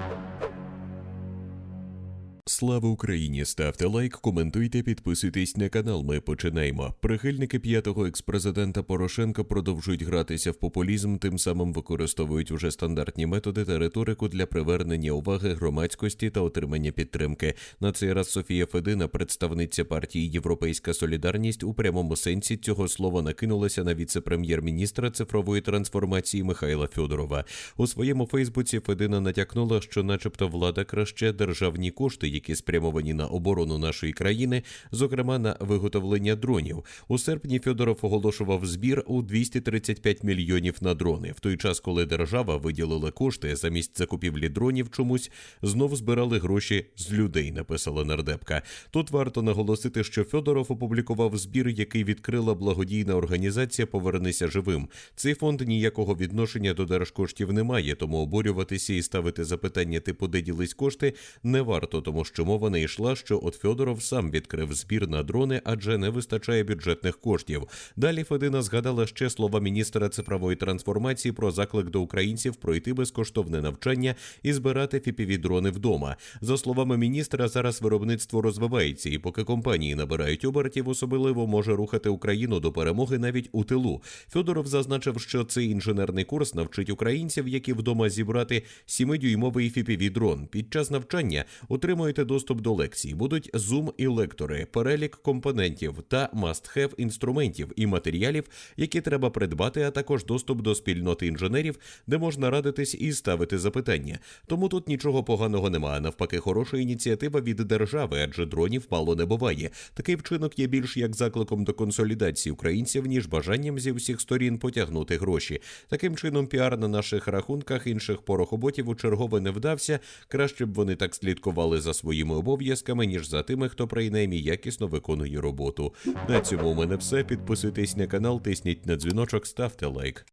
Thank you. Слава Україні! Ставте лайк, коментуйте, підписуйтесь на канал. Ми починаємо. Прихильники п'ятого експрезидента Порошенка продовжують гратися в популізм, тим самим використовують уже стандартні методи та риторику для привернення уваги громадськості та отримання підтримки. На цей раз Софія Федина, представниця партії Європейська Солідарність, у прямому сенсі цього слова накинулася на віце-прем'єр-міністра цифрової трансформації Михайла Федорова. У своєму Фейсбуці Федина натякнула, що, начебто, влада краще державні кошти, які спрямовані на оборону нашої країни, зокрема на виготовлення дронів. У серпні Федоров оголошував збір у 235 мільйонів на дрони. В той час, коли держава виділила кошти замість закупівлі дронів, чомусь знов збирали гроші з людей. Написала нардепка. Тут варто наголосити, що Федоров опублікував збір, який відкрила благодійна організація Повернися живим. Цей фонд ніякого відношення до держкоштів не має, тому обурюватися і ставити запитання типу, де ділись кошти, не варто, тому що мова не йшла, що от Федоров сам відкрив збір на дрони, адже не вистачає бюджетних коштів. Далі Федина згадала ще слова міністра цифрової трансформації про заклик до українців пройти безкоштовне навчання і збирати fpv дрони вдома. За словами міністра, зараз виробництво розвивається, і поки компанії набирають обертів, особливо може рухати Україну до перемоги навіть у тилу. Федоров зазначив, що цей інженерний курс навчить українців, які вдома зібрати 7-дюймовий fpv дрон. Під час навчання отримуєте доступ до лекцій. Будуть зум і лектори, перелік компонентів та must-have інструментів і матеріалів, які треба придбати, а також доступ до спільноти інженерів, де можна радитись і ставити запитання. Тому тут нічого поганого немає. Навпаки, хороша ініціатива від держави, адже дронів мало не буває. Такий вчинок є більш як закликом до консолідації українців, ніж бажанням зі всіх сторін потягнути гроші. Таким чином, піар на наших рахунках інших порохоботів у чергове не вдався. Краще б вони так слідкували за своїми обов'язками, ніж за тими, хто принаймні якісно виконує роботу. На цьому у мене все. Підписуйтесь на канал, тисніть на дзвіночок, ставте лайк.